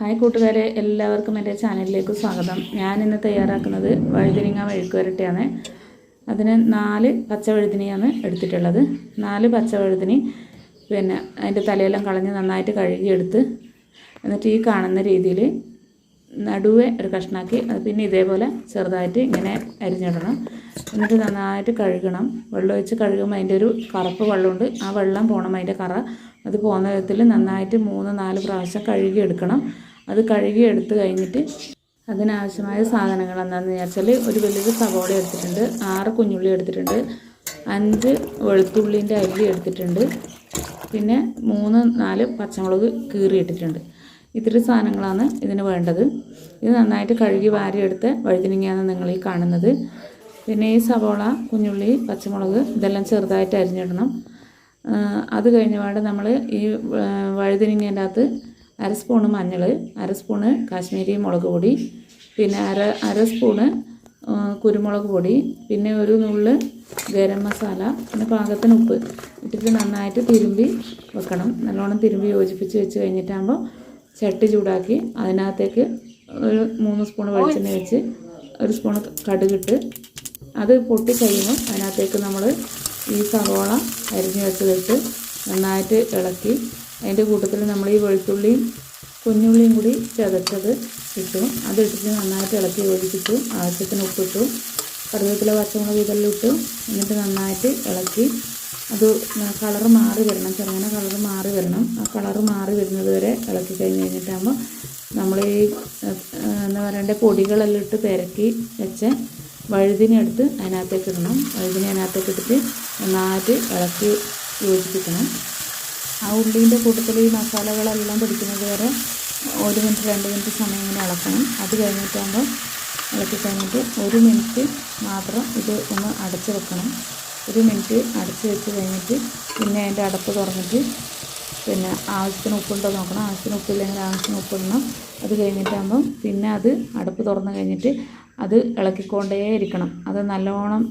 Hi കൂട്ടുകാരെ എല്ലാവർക്കും എന്റെ ചാനലിലേക്ക് സ്വാഗതം. ഞാൻ ഇന്ന് തയ്യാറാക്കുന്നത് വഴുതിനിങ്ങ മെഴുക്കുവരട്ടിയാണ്. അതിന് നാല് പച്ച വഴുതിനിയാണ് എടുത്തിട്ടുള്ളത്. നാല് പച്ച വഴുതിനി പിന്നെ അതിന്റെ തലയെല്ലാം കളഞ്ഞ് നന്നായിട്ട് കഴുകിയെടുത്ത് എന്നിട്ട് ഈ കാണുന്ന രീതിയിൽ നടുവെ ഒരു കഷ്ണാക്കി. അത് പിന്നെ ഇതേപോലെ ചെറുതായിട്ട് ഇങ്ങനെ അരിഞ്ഞിടണം. എന്നിട്ട് നന്നായിട്ട് കഴുകണം. വെള്ളം ഒഴിച്ച് കഴുകുമ്പോൾ അതിന്റെ ഒരു കറുപ്പ് വെള്ളമുണ്ട്. ആ വെള്ളം പോകണം അതിന്റെ കറ. അത് പോകുന്ന വിധത്തിൽ നന്നായിട്ട് മൂന്ന് നാല് പ്രാവശ്യം കഴുകി എടുക്കണം അത് കഴുകി കഴിഞ്ഞിട്ട് അതിനാവശ്യമായ സാധനങ്ങൾ എന്താണെന്ന് വെച്ചാൽ ഒരു വലിയൊരു സവോള എടുത്തിട്ടുണ്ട്. ആറ് കുഞ്ഞുള്ളി എടുത്തിട്ടുണ്ട്. അഞ്ച് വെളുത്തുള്ളിന്റെ അരി എടുത്തിട്ടുണ്ട്. പിന്നെ മൂന്ന് നാല് പച്ചമുളക് കീറിയിട്ടിട്ടുണ്ട്. ഇത്തിരി സാധനങ്ങളാണ് ഇതിന് വേണ്ടത്. ഇത് നന്നായിട്ട് കഴുകി വാരിയെടുത്ത് വഴുതിനിങ്ങയാണ് നിങ്ങൾ ഈ കാണുന്നത്. പിന്നെ ഈ സവോള കുഞ്ഞുള്ളി പച്ചമുളക് ഇതെല്ലാം ചെറുതായിട്ട് അരിഞ്ഞിടണം. അത് കഴിഞ്ഞ പാടെ നമ്മൾ ഈ വഴുതിനിങ്ങേന്റെ അകത്ത് അര സ്പൂണ് മഞ്ഞൾ അര സ്പൂണ് കാശ്മീരി മുളക് പൊടി പിന്നെ അര അര സ്പൂണ് ആ, കുരുമുളക് പൊടി പിന്നെ ഒരു നുള്ള് ഗരം മസാല പിന്നെ പാകത്തിന് ഉപ്പ് ഇട്ടിട്ട് നന്നായിട്ട് തിരുമ്പി വെക്കണം. നല്ലോണം തിരുമ്പി യോജിപ്പിച്ച് വെച്ച് കഴിഞ്ഞിട്ടാകുമ്പോൾ ചട്ടി ചൂടാക്കി അതിനകത്തേക്ക് ഒരു മൂന്ന് സ്പൂൺ വെളിച്ചെണ്ണ വെച്ച് ഒരു സ്പൂൺ കടുകിട്ട് അത് പൊട്ടി കഴിയുമ്പോൾ അതിനകത്തേക്ക് നമ്മൾ ഈ സവോള അരിഞ്ഞ് വെച്ചതിട്ട് നന്നായിട്ട് ഇളക്കി അതിന്റെ കൂട്ടത്തിൽ നമ്മൾ ഈ വെളുത്തുള്ളിയും കുഞ്ഞുള്ളിയും കൂടി ചതച്ചത് ഇട്ടു. അതിട്ടിട്ട് നന്നായിട്ട് ഇളക്കി ഒഴിച്ചിട്ടു ആവശ്യത്തിന് ഉപ്പിട്ടു. കറിവേപ്പില പച്ചമുളക് ഇതെല്ലാം ഇട്ടു. എന്നിട്ട് നന്നായിട്ട് ഇളക്കി അത് കളർ മാറി വരണം ചെറുങ്ങനെ കളറ് മാറി വരണം. ആ കളർ മാറി വരുന്നത് വരെ ഇളക്കി കഴിഞ്ഞ് കഴിഞ്ഞിട്ടാകുമ്പോൾ നമ്മൾ ഈ എന്താ പറയണ്ടേ പൊടികളെല്ലാം ഇട്ട് പെരക്കി വെച്ച് വഴുതിനെടുത്ത് അതിനകത്തേക്ക് ഇടണം. വഴുതിനെ അതിനകത്തേക്ക് ഇട്ടിട്ട് നന്നായിട്ട് ഇളക്കി യോജിപ്പിക്കണം. ആ ഉള്ളീന്റെ കൂട്ടത്തിൽ ഈ മസാലകളെല്ലാം പിടിക്കുന്നത് വരെ ഒരു മിനിറ്റ് രണ്ട് മിനിറ്റ് സമയം ഇങ്ങനെ ഇളക്കണം. അത് കഴിഞ്ഞിട്ടാകുമ്പോൾ ഇളക്കി കഴിഞ്ഞിട്ട് ഒരു മിനിറ്റ് മാത്രം ഇത് ഒന്ന് അടച്ചു വെക്കണം. ഒരു മിനിറ്റ് അടച്ച് വെച്ച് കഴിഞ്ഞിട്ട് പിന്നെ അതിന്റെ അടപ്പ് തുറന്നിട്ട് പിന്നെ ആവശ്യത്തിന് ഉപ്പുണ്ടോ നോക്കണം. ആവശ്യത്തിന് ഉപ്പില്ലെങ്കിൽ ആവശ്യത്തിന് ഉപ്പിടണം. അത് കഴിഞ്ഞിട്ടാകുമ്പം പിന്നെ അത് അടപ്പ് തുറന്ന് കഴിഞ്ഞിട്ട് അത് ഇളക്കിക്കൊണ്ടേ ഇരിക്കണം. അത് നല്ലോണം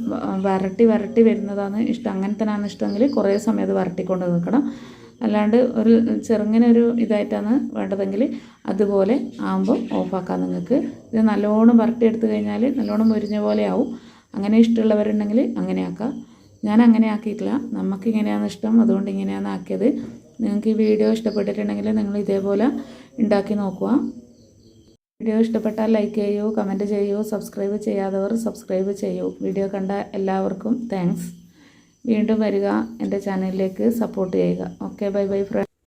വരട്ടി വരട്ടി വരുന്നതാണ് ഇഷ്ടം. അങ്ങനെ തന്നെയാണ് ഇഷ്ടമെങ്കിൽ കുറേ സമയം അത് വരട്ടിക്കൊണ്ട് നിൽക്കണം. അല്ലാണ്ട് ഒരു ചെറുങ്ങനെ ഒരു ഇതായിട്ടാണ് വേണ്ടതെങ്കിൽ അതുപോലെ ആകുമ്പോൾ ഓഫാക്കാം നിങ്ങൾക്ക്. ഇത് നല്ലോണം വരട്ടിയെടുത്ത് കഴിഞ്ഞാൽ നല്ലോണം മുരിഞ്ഞ പോലെ ആവും. അങ്ങനെ ഇഷ്ടമുള്ളവരുണ്ടെങ്കിൽ അങ്ങനെ ആക്കാം. ഞാൻ അങ്ങനെ ആക്കിയിട്ടില്ല നമുക്ക് ഇങ്ങനെയാണ് ഇഷ്ടം. അതുകൊണ്ട് ഇങ്ങനെയാണ് ആക്കിയത്. നിങ്ങൾക്ക് ഈ വീഡിയോ ഇഷ്ടപ്പെട്ടിട്ടുണ്ടെങ്കിൽ നിങ്ങൾ ഇതേപോലെ ഉണ്ടാക്കി നോക്കുക. വീഡിയോ ഇഷ്ടപ്പെട്ടാൽ ലൈക്ക് ചെയ്യൂ കമന്റ് ചെയ്യൂ സബ്സ്ക്രൈബ് ചെയ്യാത്തവർ സബ്സ്ക്രൈബ് ചെയ്യൂ. വീഡിയോ കണ്ട എല്ലാവർക്കും താങ്ക്സ്. വീണ്ടും വരിക. എന്റെ ചാനലിലേക്ക് സപ്പോർട്ട് ചെയ്യുക. Okay bye bye front